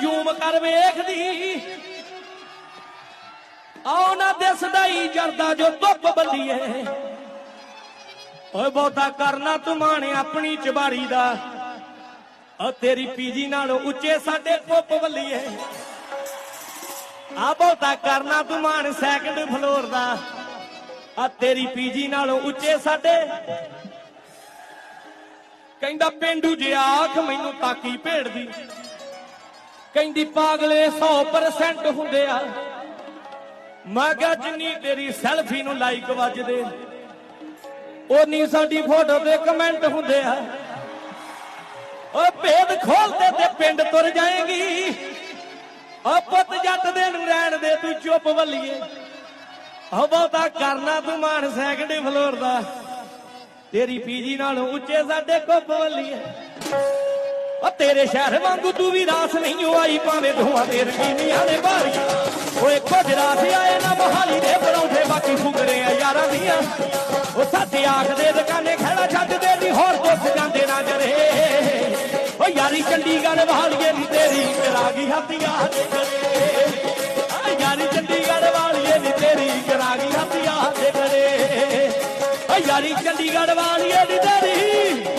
Zoom ਕਰ ਵੇਖਦੀ। ਆਉ ਨਾ ਦਿਸਦਾ ਹੀ ਜਰਦਾ ਜੋ ਧੁੱਪ ਬੱਲੀਏ। ਓਏ ਬਹੁਤਾ ਕਰਨਾ ਤੂੰ ਮਾਣ ਆਪਣੀ ਚਬਾਰੀ ਦਾ। ਓ ਤੇਰੀ ਪੀਜੀ ਨਾਲੋਂ ਉੱਚੇ ਸਾਡੇ ਪੁੱਪ ਬੱਲੀਏ। ਆ ਬਹੁਤਾ ਕਰਨਾ ਤੂੰ ਮਾਣ ਸੈਕੰਡ ਫਲੋਰ ਦਾ। ਆ ਤੇਰੀ ਪੀਜੀ ਨਾਲੋਂ ਉੱਚੇ ਸਾਡੇ ਕਹਿੰਦਾ, ਪਿੰਡੂ ਜੇ ਆਖ ਮੈਨੂੰ ਤਾਕੀ ਭੇੜਦੀ ਕਹਿੰਦੀ, ਪਾਗਲੇ 100% ਹੁੰਦੇ ਆ। ਮੈਂ ਕਿਹਾ, ਜਿੰਨੀ ਤੇਰੀ ਸੈਲਫੀ ਨੂੰ ਲਾਈਕ ਵੱਜਦੇ ਉਨੀ ਸਾਡੀ ਫੋਟੋ ਤੇ ਕਮੈਂਟ ਹੁੰਦੇ ਆ। ਓ ਭੇਦ ਖੋਲਦੇ ਤੇ ਪਿੰਡ ਤੁਰ ਜਾਏਗੀ। ਓ ਪੁੱਤ ਜੱਟ ਦੇ ਨੂੰ ਰਹਿਣ ਦੇ ਤੂੰ ਚੁੱਪ ਵੱਲੀਏ। ਹਵਾ ਤਾਂ ਕਰਨਾ ਤੂੰ ਮਾਣ ਸੈਕੰਡ ਫਲੋਰ ਦਾ। ਤੇਰੀ ਪੀਜੀ ਨਾਲੋਂ ਉੱਚੇ ਸਾਡੇ ਕੁੱਪ ਵੱਲੀਏ ਓ ਤੇਰੇ ਸ਼ਹਿਰ ਵਾਂਗੂ ਤੂੰ ਵੀ ਰਾਸ ਨਹੀਂ ਆਈ ਭਾਵੇਂ ਦੋਹਾਂ ਦੇ ਰੰਗੀਨੀਆਂ ਦੇ ਬਾਰੀਆਂ ਓਏ ਕੁਝ ਰਾਸ ਆਏ ਨਾ ਮਹਾਲੀ ਦੇ ਪਰੌਂਠੇ, ਬਾਕੀ ਫੁਕਰੇ ਆ ਯਾਰਾਂ ਦੀਆਂ। ਓ ਸਾਡੇ ਆਖ ਦੇ ਦੁਕਾਨੇ ਖੜਾ ਛੱਡਦੇ ਨਹੀਂ ਹੋਰ ਦੁੱਖ ਜਾਂਦੇ ਨਾ ਜਰੇ ਓ ਯਾਰੀ ਚੰਡੀਗੜ੍ਹ ਵਾਲੀਏ ਨੀ ਤੇਰੀ ਕਰਾ ਗਈ ਹੱਥੀਆਂ ਦੇ ਕਰੇ ਓ ਯਾਰੀ ਚੰਡੀਗੜ੍ਹ ਵਾਲੀਏ ਨੀ ਤੇਰੀ ਕਰਾ ਗਈ ਹੱਥੀਆਂ ਦੇ ਕਰੇ ਓ ਯਾਰੀ ਚੰਡੀਗੜ੍ਹ ਵਾਲੀਏ ਦੀ ਤੇਰੀ